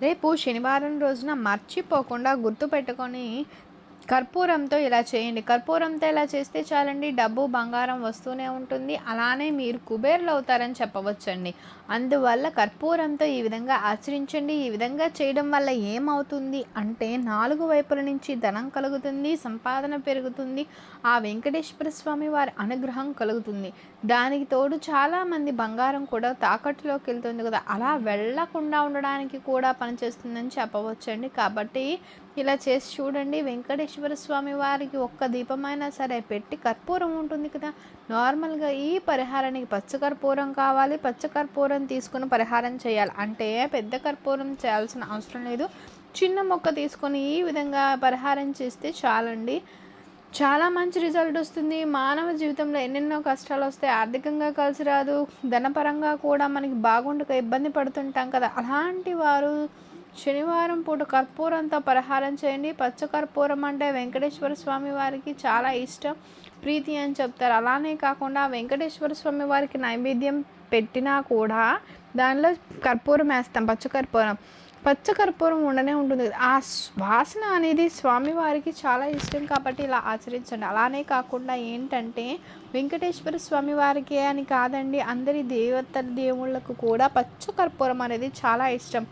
రేపు శనివారం రోజున మర్చిపోకుండా గుర్తుపెట్టుకొని కర్పూరంతో ఇలా చేయండి. కర్పూరంతో ఇలా చేస్తే చాలండి డబ్బు బంగారం వస్తూనే ఉంటుంది. అలానే మీరు కుబేర్లు అవుతారని చెప్పవచ్చండి. అందువల్ల కర్పూరంతో ఈ విధంగా ఆచరించండి. ఈ విధంగా చేయడం వల్ల ఏమవుతుంది అంటే నాలుగు వైపుల నుంచి ధనం కలుగుతుంది సంపాదన పెరుగుతుంది. ఆ వెంకటేశ్వర స్వామి వారి అనుగ్రహం కలుగుతుంది. దానికి తోడు చాలామంది బంగారం కూడా తాకట్టులోకి వెళ్తుంది కదా. అలా వెళ్ళకుండా ఉండడానికి కూడా పనిచేస్తుందని చెప్పవచ్చండి. కాబట్టి ఇలా చేసి చూడండి. వెంకటేశ్వర స్వామి వారికి ఒక్క దీపమైనా సరే పెట్టి కర్పూరం ఉంటుంది కదా. నార్మల్గా ఈ పరిహారానికి పచ్చకర్పూరం కావాలి. పచ్చకర్పూరం తీసుకుని పరిహారం చేయాలి. అంటే పెద్ద కర్పూరం చేయాల్సిన అవసరం లేదు. చిన్న మొక్క తీసుకొని ఈ విధంగా పరిహారం చేస్తే చాలండి. చాలా మంచి రిజల్ట్ వస్తుంది. మానవ జీవితంలో ఎన్నెన్నో కష్టాలు వస్తాయి. ఆర్థికంగా కలిసి రాదు. ధనపరంగా కూడా మనకి బాగుండక ఇబ్బంది పడుతుంటాం కదా. అలాంటి వారు శనివారం పూట కర్పూరంతో పరిహారం చేయండి. పచ్చ కర్పూరం అంటే వెంకటేశ్వర స్వామి వారికి చాలా ఇష్టం. ప్రీతి అని చెప్తారు. అలానే కాకుండా వెంకటేశ్వర స్వామి వారికి నైవేద్యం పెట్టినా కూడా దానిలో కర్పూరం వేస్తాం పచ్చ కర్పూరం. పచ్చ కర్పూరం ఉండనే ఉంటుంది. ఆ వాసన అనేది స్వామివారికి చాలా ఇష్టం కాబట్టి ఇలా ఆచరించండి. అలానే కాకుండా ఏంటంటే వెంకటేశ్వర స్వామి వారికే అని కాదండి అందరి దేవత దేవుళ్ళకు కూడా పచ్చ కర్పూరం అనేది చాలా ఇష్టం.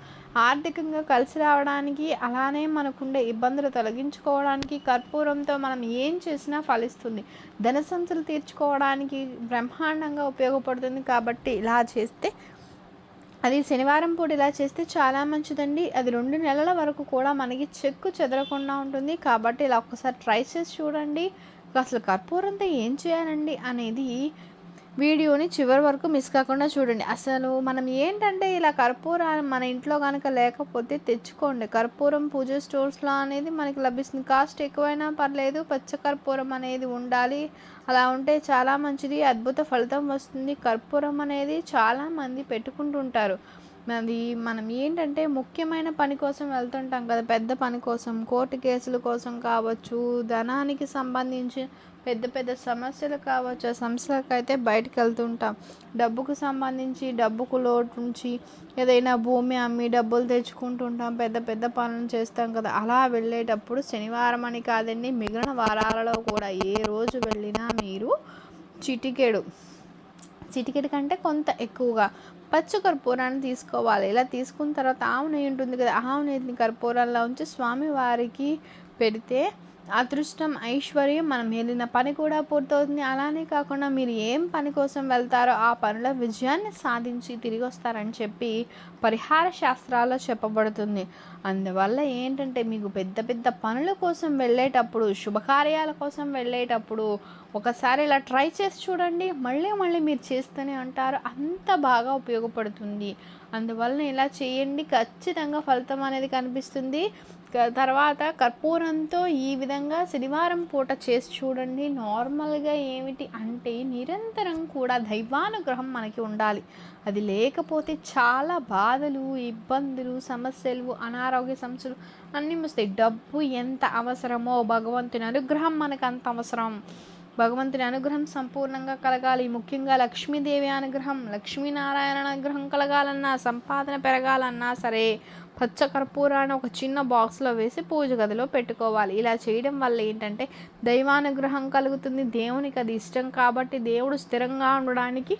ఆర్థికంగా కలిసి రావడానికి అలానే మనకుండే ఇబ్బందులు తొలగించుకోవడానికి కర్పూరంతో మనం ఏం చేసినా ఫలిస్తుంది. ధన సంచులు తీర్చుకోవడానికి బ్రహ్మాండంగా ఉపయోగపడుతుంది కాబట్టి ఇలా చేస్తే అది శనివారం పూట ఇలా చేస్తే చాలా మంచిదండి. అది రెండు నెలల వరకు కూడా మనకి చెక్కు చెదరకుండా ఉంటుంది. కాబట్టి ఇలా ఒక్కసారి ట్రై చేసి చూడండి. అసలు కర్పూరంతో ఏం చేయాలండి అనేది వీడియోని చివరి వరకు మిస్ కాకుండా చూడండి. అసలు మనం ఏంటంటే ఇలా కర్పూరం మన ఇంట్లో కనుక లేకపోతే తెచ్చుకోండి. కర్పూరం పూజ స్టోర్స్లో అనేది మనకి లభిస్తుంది. కాస్ట్ ఎక్కువైనా పర్లేదు పచ్చ కర్పూరం అనేది ఉండాలి. అలా ఉంటే చాలా మంచిది అద్భుత ఫలితం వస్తుంది. కర్పూరం అనేది చాలామంది పెట్టుకుంటుంటారు. అది మనం ఏంటంటే ముఖ్యమైన పని కోసం వెళ్తుంటాం కదా. పెద్ద పని కోసం కోర్టు కేసుల కోసం కావచ్చు ధనానికి సంబంధించి పెద్ద పెద్ద సమస్యలు కావచ్చు ఆ సమస్యలకు అయితే బయటకు వెళ్తుంటాం. డబ్బుకు సంబంధించి డబ్బుకు లోటు నుంచి ఏదైనా భూమి అమ్మి డబ్బులు తెచ్చుకుంటుంటాం పెద్ద పెద్ద పనులు చేస్తాం కదా. అలా వెళ్ళేటప్పుడు శనివారం అని కాదండి మిగిలిన వారాలలో కూడా ఏ రోజు వెళ్ళినా మీరు చిటికెడు. చిటికెడు కంటే కొంత ఎక్కువగా పచ్చ కర్పూరాన్ని తీసుకోవాలి. ఇలా తీసుకున్న తర్వాత ఆవు నెయ్యి ఉంటుంది కదా ఆవు నెయ్యిని కర్పూరంలో ఉంచి స్వామి వారికి పెడితే అదృష్టం ఐశ్వర్యం మనం వెళ్ళిన పని కూడా పూర్తవుతుంది. అలానే కాకుండా మీరు ఏం పని కోసం వెళ్తారో ఆ పనిలో విజయాన్ని సాధించి తిరిగి వస్తారని చెప్పి పరిహార శాస్త్రాల్లో చెప్పబడుతుంది. అందువల్ల ఏంటంటే మీకు పెద్ద పెద్ద పనుల కోసం వెళ్ళేటప్పుడు శుభకార్యాల కోసం వెళ్ళేటప్పుడు ఒకసారి ఇలా ట్రై చేసి చూడండి. మళ్ళీ మళ్ళీ మీరు చేస్తూనే ఉంటారు. అంత బాగా ఉపయోగపడుతుంది. అందువలన ఇలా చేయండి. ఖచ్చితంగా ఫలితం అనేది కనిపిస్తుంది. తర్వాత కర్పూరంతో ఈ విధంగా శనివారం పూట చేసి చూడండి. నార్మల్గా ఏమిటి అంటే నిరంతరం కూడా దైవానుగ్రహం మనకి ఉండాలి. అది లేకపోతే చాలా బాధలు ఇబ్బందులు సమస్యలు అనారోగ్య సమస్యలు అన్నీ వస్తాయి. డబ్బు ఎంత అవసరమో భగవంతుని అనుగ్రహం మనకు అంత అవసరం. భగవంతుని అనుగ్రహం సంపూర్ణంగా కలగాలి. ముఖ్యంగా లక్ష్మీదేవి అనుగ్రహం లక్ష్మీనారాయణ అనుగ్రహం కలగాలన్నా సంపాదన పెరగాలన్నా సరే పచ్చ కర్పూరాన్ని ఒక చిన్న బాక్స్లో వేసి పూజ గదిలో పెట్టుకోవాలి. ఇలా చేయడం వల్ల ఏంటంటే దైవానుగ్రహం కలుగుతుంది. దేవునికి అది ఇష్టం కాబట్టి దేవుడు స్థిరంగా ఉండడానికి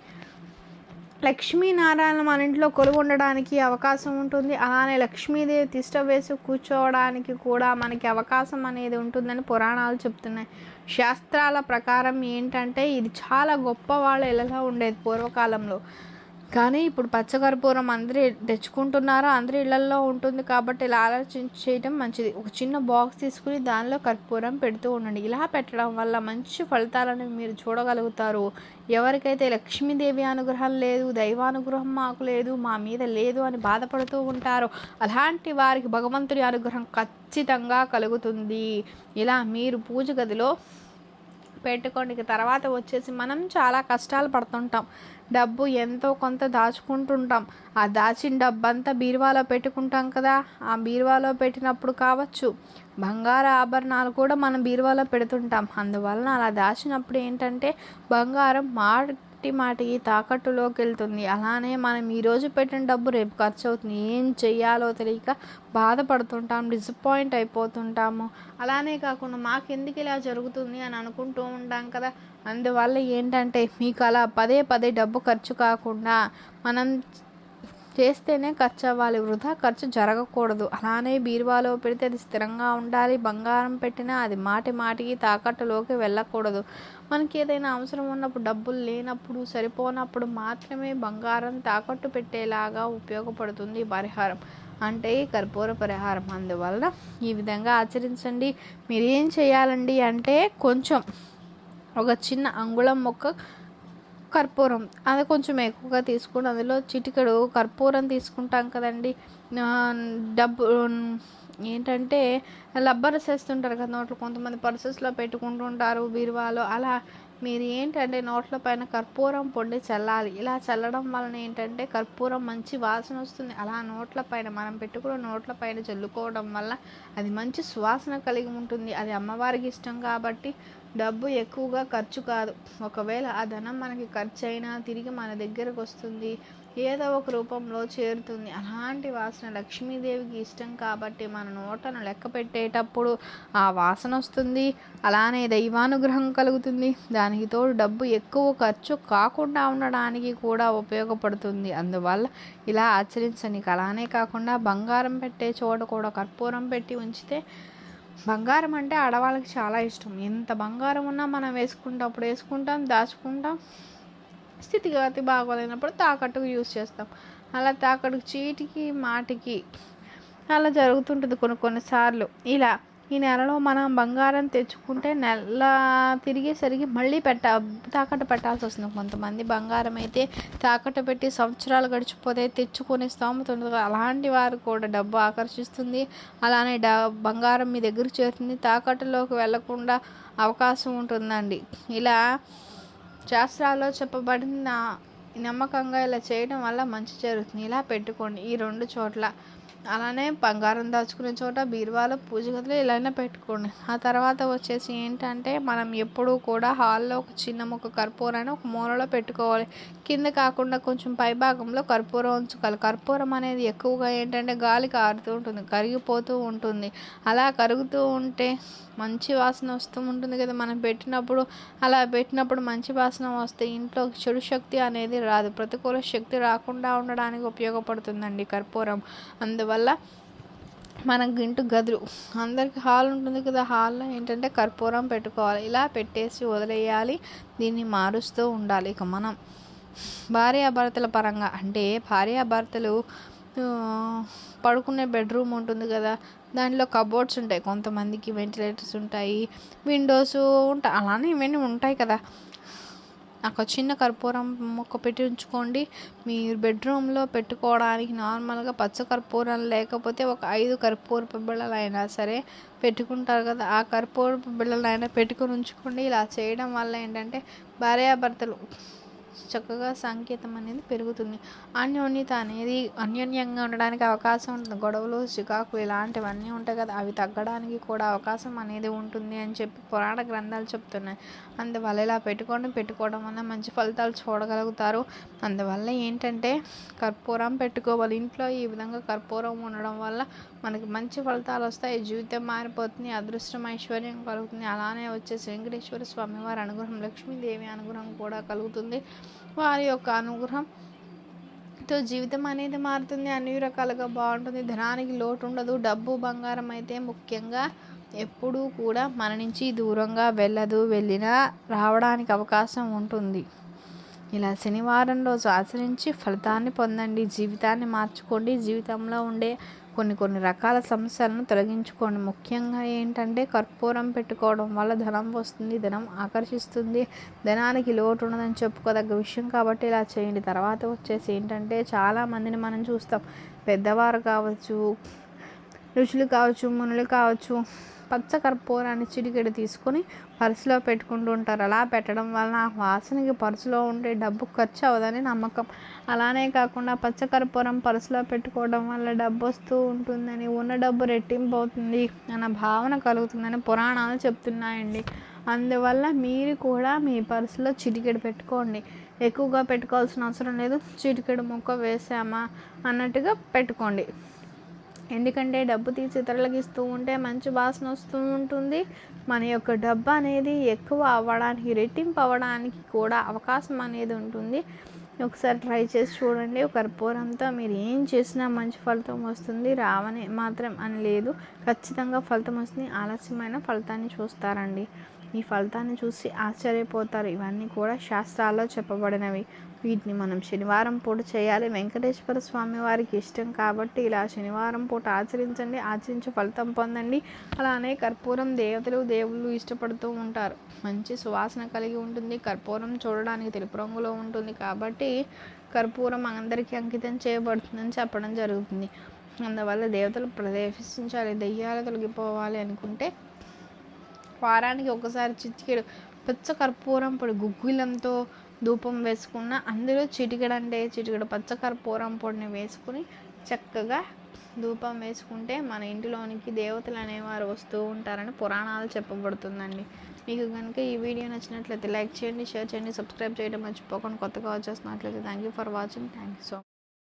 లక్ష్మీనారాయణ మన ఇంట్లో కొలువు ఉండడానికి అవకాశం ఉంటుంది. అలానే లక్ష్మీదేవి తిష్ట వేసి కూర్చోవడానికి కూడా మనకి అవకాశం అనేది ఉంటుందని పురాణాలు చెప్తున్నాయి. శాస్త్రాల ప్రకారం ఏంటంటే ఇది చాలా గొప్ప వాళ్ళ ఇళ్ళలో ఉండేది పూర్వకాలంలో. కానీ ఇప్పుడు పచ్చకర్పూరం అందరూ తెచ్చుకుంటున్నారు అందరి ఇళ్ళల్లో ఉంటుంది కాబట్టి ఇలా ఆలోచించి చేయడం మంచిది. ఒక చిన్న బాక్స్ తీసుకుని దానిలో కర్పూరం పెడుతూ ఉండండి. ఇలా పెట్టడం వల్ల మంచి ఫలితాలను మీరు చూడగలుగుతారు. ఎవరికైతే లక్ష్మీదేవి అనుగ్రహం లేదు దైవానుగ్రహం మాకు లేదు మా మీద లేదు అని బాధపడుతూ ఉంటారో అలాంటి వారికి భగవంతుడి అనుగ్రహం ఖచ్చితంగా కలుగుతుంది. ఇలా మీరు పూజ గదిలో పెట్టుకోండి. తర్వాత వచ్చేసి మనం చాలా కష్టాలు పడుతుంటాం. డబ్బు ఎంతో కొంత దాచుకుంటుంటాం. ఆ దాచిన డబ్బు అంతా బీరువాలో పెట్టుకుంటాం కదా. ఆ బీరువాలో పెట్టినప్పుడు కావచ్చు. బంగారు ఆభరణాలు కూడా మనం బీరువాలో పెడుతుంటాం. అందువలన అలా దాచినప్పుడు ఏంటంటే బంగారం మా మట్టి మాటికి తాకట్టులోకి వెళ్తుంది అలానే మనం ఈరోజు పెట్టిన డబ్బు రేపు ఖర్చు అవుతుంది ఏం చెయ్యాలో తెలియక బాధపడుతుంటాం డిసప్పాయింట్ అయిపోతుంటాము. అలానే కాకుండా మాకెందుకు ఇలా జరుగుతుంది అని అనుకుంటూ ఉంటాం కదా. అందువల్ల ఏంటంటే మీకు అలా పదే పదే డబ్బు ఖర్చు కాకుండా మనం చేస్తేనే ఖర్చు అవ్వాలి వృధా ఖర్చు జరగకూడదు. అలానే బీరువాలో పెడితే అది స్థిరంగా ఉండాలి. బంగారం పెట్టినా అది మాటి మాటికి తాకట్టులోకి వెళ్ళకూడదు. మనకి ఏదైనా అవసరం ఉన్నప్పుడు డబ్బులు లేనప్పుడు సరిపోనప్పుడు మాత్రమే బంగారం తాకట్టు పెట్టేలాగా ఉపయోగపడుతుంది పరిహారం. అంటే కర్పూర పరిహారం. అందువల్ల ఈ విధంగా ఆచరించండి. మీరు ఏం చేయాలండి అంటే కొంచెం ఒక చిన్న అంగుళం మొక్క కర్పూరం. అది కొంచెం ఎక్కువగా తీసుకుని అందులో చిటికెడు కర్పూరం తీసుకుంటాం కదండి. డబ్బు ఏంటంటే లబ్బర్ చేస్తుంటారు కదా నోట్లో. కొంతమంది పర్సెస్లో పెట్టుకుంటుంటారు బీరువాలో. అలా మీరు ఏంటంటే నోట్ల పైన కర్పూరం పొడి చల్లాలి. ఇలా చల్లడం వలన ఏంటంటే కర్పూరం మంచి వాసన వస్తుంది. అలా నోట్ల పైన మనం పెట్టుకున్న నోట్ల పైన చల్లుకోవడం వల్ల అది మంచి సువాసన కలిగి ఉంటుంది. అది అమ్మవారికి ఇష్టం కాబట్టి డబ్బు ఎక్కువగా ఖర్చు కాదు. ఒకవేళ ఆ ధనం మనకి ఖర్చు అయినా తిరిగి మన దగ్గరకు వస్తుంది. ఏదో ఒక రూపంలో చేరుతుంది. అలాంటి వాసన లక్ష్మీదేవికి ఇష్టం కాబట్టి మన నోటను లెక్క పెట్టేటప్పుడు ఆ వాసన వస్తుంది. అలానే దైవానుగ్రహం కలుగుతుంది. దానికి తోడు డబ్బు ఎక్కువ ఖర్చు కాకుండా ఉండడానికి కూడా ఉపయోగపడుతుంది. అందువల్ల ఇలా ఆచరించని అలానే కాకుండా బంగారం పెట్టే చోట కూడా కర్పూరం పెట్టి ఉంచితే బంగారం అంటే ఆడవాళ్ళకి చాలా ఇష్టం. ఎంత బంగారం ఉన్నా మనం వేసుకుంటాం అప్పుడు వేసుకుంటాం దాచుకుంటాం స్థితిగతి బాగోలేనప్పుడు తాకట్టుకు యూజ్ చేస్తాం. అలా తాకట్టుకు చీటికి మాటికి అలా జరుగుతుంటుంది కొన్ని కొన్నిసార్లు ఇలా ఈ నెలలో మనం బంగారం తెచ్చుకుంటే నెల తిరిగేసరికి మళ్ళీ పెట్ట తాకట్టు పెట్టాల్సి వస్తుంది. కొంతమంది బంగారం అయితే తాకట్టు పెట్టి సంవత్సరాలు గడిచిపోతే తెచ్చుకునే స్తోమత ఉండదు. అలాంటి వారు కూడా డబ్బు ఆకర్షిస్తుంది. అలానే డ బంగారం మీ దగ్గర చేరుతుంది. తాకట్టులోకి వెళ్ళకుండా అవకాశం ఉంటుందండి. ఇలా శాస్త్రాల్లో చెప్పబడిన నమ్మకంగా ఇలా చేయడం వల్ల మంచి జరుగుతుంది. ఇలా పెట్టుకోండి. ఈ రెండు చోట్ల అలానే బంగారం దాచుకునే చోట బీరువాలో పూజ గదిలో ఇలానే పెట్టుకోండి. ఆ తర్వాత వచ్చేసి ఏంటంటే మనం ఎప్పుడూ కూడా హాల్లో ఒక చిన్న ముక్క కర్పూరాన్ని ఒక మూలలో పెట్టుకోవాలి. కింద కాకుండా కొంచెం పై భాగంలో కర్పూరం ఉంచుకోవాలి. కర్పూరం అనేది ఎక్కువగా ఏంటంటే గాలి కారుతూ ఉంటుంది కరిగిపోతూ ఉంటుంది. అలా కరుగుతూ ఉంటే మంచి వాసన వస్తూ ఉంటుంది కదా. మనం పెట్టినప్పుడు అలా పెట్టినప్పుడు మంచి వాసన వస్తే ఇంట్లో చెడు శక్తి అనేది రాదు. ప్రతికూల శక్తి రాకుండా ఉండడానికి ఉపయోగపడుతుందండి కర్పూరం. అందువల్ల మన ఇంటి గదులు అందరికి హాల్ ఉంటుంది కదా. హాల్లో ఏంటంటే కర్పూరం పెట్టుకోవాలి. ఇలా పెట్టేసి వదిలేయాలి. దీన్ని మారుస్తూ ఉండాలి ఇక మనం. భార్యాభర్తల పరంగా అంటే భార్యాభర్తలు పడుకునే బెడ్రూమ్ ఉంటుంది కదా. దానిలో కబోర్డ్స్ ఉంటాయి కొంతమందికి వెంటిలేటర్స్ ఉంటాయి విండోస్ ఉంటాయి అలానే ఇవన్నీ ఉంటాయి కదా. ఒక చిన్న కర్పూరం మొక్క పెట్టి ఉంచుకోండి. మీరు బెడ్రూమ్లో పెట్టుకోవడానికి నార్మల్గా పచ్చ కర్పూరం లేకపోతే ఒక ఐదు కర్పూరపు బిళ్ళలు అయినా సరే పెట్టుకుంటారు కదా. ఆ కర్పూరపు బిళ్ళలు అయినా పెట్టుకుని ఉంచుకోండి. ఇలా చేయడం వల్ల ఏంటంటే భార్యాభర్తలు చక్కగా సంకేతం అనేది పెరుగుతుంది. అన్యోన్యత అనేది అన్యోన్యంగా ఉండడానికి అవకాశం ఉంటుంది. గొడవలు చికాకు ఇలాంటివన్నీ ఉంటాయి కదా అవి తగ్గడానికి కూడా అవకాశం అనేది ఉంటుంది అని చెప్పి పురాణ గ్రంథాలు చెప్తున్నాయి. అందువల్ల ఇలా పెట్టుకోవడం పెట్టుకోవడం వల్ల మంచి ఫలితాలు చూడగలుగుతారు. అందువల్ల ఏంటంటే కర్పూరం పెట్టుకోవాలి. ఇంట్లో ఈ విధంగా కర్పూరం ఉండడం వల్ల మనకి మంచి ఫలితాలు వస్తాయి. జీవితం మారిపోతుంది అదృష్టం ఐశ్వర్యం కలుగుతుంది. అలానే వచ్చేసి వెంకటేశ్వర స్వామి వారి అనుగ్రహం లక్ష్మీదేవి అనుగ్రహం కూడా కలుగుతుంది. వారి యొక్క అనుగ్రహం తో జీవితం అనేది మారుతుంది. అన్ని రకాలుగా బాగుంటుంది. ధనానికి లోటు ఉండదు. డబ్బు బంగారం అయితే ముఖ్యంగా ఎప్పుడూ కూడా మన నుంచి దూరంగా వెళ్ళదు. వెళ్ళినా రావడానికి అవకాశం ఉంటుంది. ఇలా శనివారం రోజు ఆచరించి ఫలితాన్ని పొందండి. జీవితాన్ని మార్చుకోండి. జీవితంలో ఉండే కొన్ని కొన్ని రకాల సమస్యలను తొలగించుకోండి. ముఖ్యంగా ఏంటంటే కర్పూరం పెట్టుకోవడం వల్ల ధనం వస్తుంది ధనం ఆకర్షిస్తుంది ధనానికి లోటు ఉన్నదని చెప్పుకోదగ్గ విషయం కాబట్టి ఇలా చేయండి. తర్వాత వచ్చేసి ఏంటంటే చాలామందిని మనం చూస్తాం. పెద్దవారు కావచ్చు ఋషులు కావచ్చు మునులు కావచ్చు పచ్చకర్పూరాన్ని చిటికెడు తీసుకొని పర్సులో పెట్టుకుంటూ ఉంటారు. అలా పెట్టడం వలన ఆ వాసనకి పర్సులో ఉండే డబ్బు ఖర్చు అవ్వదని నమ్మకం. అలానే కాకుండా పచ్చకర్పూరం పర్సులో పెట్టుకోవడం వల్ల డబ్బు వస్తూ ఉంటుందని ఉన్న డబ్బు రెట్టింపు అవుతుంది అన్న భావన కలుగుతుందని పురాణాలు చెప్తున్నాయండి. అందువల్ల మీరు కూడా మీ పర్సులో చిటికెడు పెట్టుకోండి. ఎక్కువగా పెట్టుకోవాల్సిన అవసరం లేదు. చిటికెడు ముక్క వేసామా అన్నట్టుగా పెట్టుకోండి. ఎందుకంటే డబ్బు తీసి ఇతరులకు ఇస్తూ ఉంటే మంచి వాసన వస్తూ ఉంటుంది. మన యొక్క డబ్బు అనేది ఎక్కువ అవ్వడానికి రెట్టింపు అవ్వడానికి కూడా అవకాశం అనేది ఉంటుంది. ఒకసారి ట్రై చేసి చూడండి. కర్పూరంతో మీరు ఏం చేసినా మంచి ఫలితం వస్తుంది. రావని మాత్రం అని లేదు. ఖచ్చితంగా ఫలితం వస్తుంది. ఆలస్యమైన ఫలితాన్ని చూస్తారండి. ఈ ఫలితాన్ని చూసి ఆశ్చర్యపోతారు. ఇవన్నీ కూడా శాస్త్రాల్లో చెప్పబడినవి. వీటిని మనం శనివారం పూట చేయాలి. వెంకటేశ్వర స్వామి వారికి ఇష్టం కాబట్టి ఇలా శనివారం పూట ఆచరించండి ఆచరించి ఫలితం పొందండి. అలానే కర్పూరం దేవతలు దేవుళ్ళు ఇష్టపడుతూ ఉంటారు. మంచి సువాసన కలిగి ఉంటుంది. కర్పూరం చూడడానికి తెలుపు రంగులో ఉంటుంది కాబట్టి కర్పూరం అందరికీ అంకితం చేయబడుతుందని చెప్పడం జరుగుతుంది. అందువల్ల దేవతలు ప్రదర్శించాలి దెయ్యాలు తొలగిపోవాలి అనుకుంటే వారానికి ఒకసారి చిటికెడు. పచ్చ కర్పూరం పొడి గుగ్గులంతో ధూపం వేసుకున్న అందులో చిటికెడు అంటే చిటికెడు? పచ్చ పొడిని వేసుకుని చక్కగా ధూపం వేసుకుంటే మన ఇంటిలోనికి దేవతలు అనేవారు వస్తూ ఉంటారని పురాణాలు చెప్పబడుతుందండి. మీకు కనుక ఈ వీడియో నచ్చినట్లయితే లైక్ చేయండి షేర్ చేయండి సబ్స్క్రైబ్ చేయడం మర్చిపోకుండా కొత్తగా వచ్చేస్తున్నట్లయితే thank you for watching thank you so